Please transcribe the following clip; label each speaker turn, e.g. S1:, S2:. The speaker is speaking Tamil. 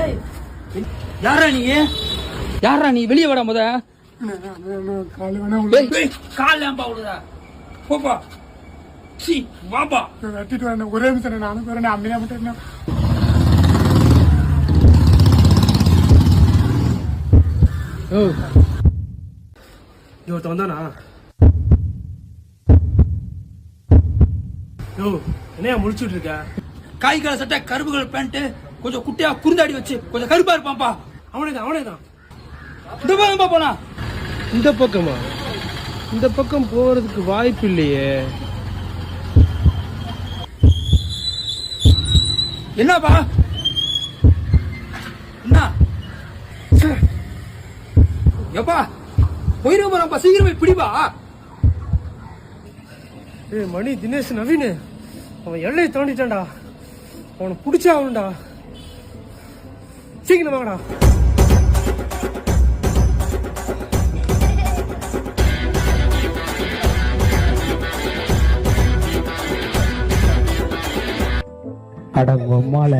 S1: ஏய், யாரா நீ? யாரா நீ? வெளியே வாடா முத.
S2: காலை
S1: போப்பா. சி வாப்பா.
S2: வெட்டிட்டு வரேன். ஒரே நிமிஷம் நானும் போறேன் அம்மையா மட்டும்
S3: ஓ. ஒருத்தன் வந்தானா? யோ என்னையா முழிச்சுட்டு இருக்க?
S1: காய் கால சட்டை கருப்பு கலர் பேண்ட் கொஞ்சம் குட்டியா குறுந்தாடி வச்சு கொஞ்சம் கருப்பா இருப்பான்ப்பா.
S3: அவனே தான் அவனே தான்
S1: இந்த பக்கம் போனா.
S3: இந்த பக்கமா? இந்த பக்கம் போறதுக்கு வாய்ப்பு இல்லையே.
S1: என்னப்பா? என்ன. எப்பா? போயிரு போறான்ப்பா சீக்கிரம் பிடிப்பா.
S3: ஏய் மணி தினேஷ் நவீன். அவன் எல்லையை தாண்டிட்டான்டா. அவனை பிடிச்சா அவனுடா சீக்கிரம் வாங்கடா.
S4: அட உம்மால.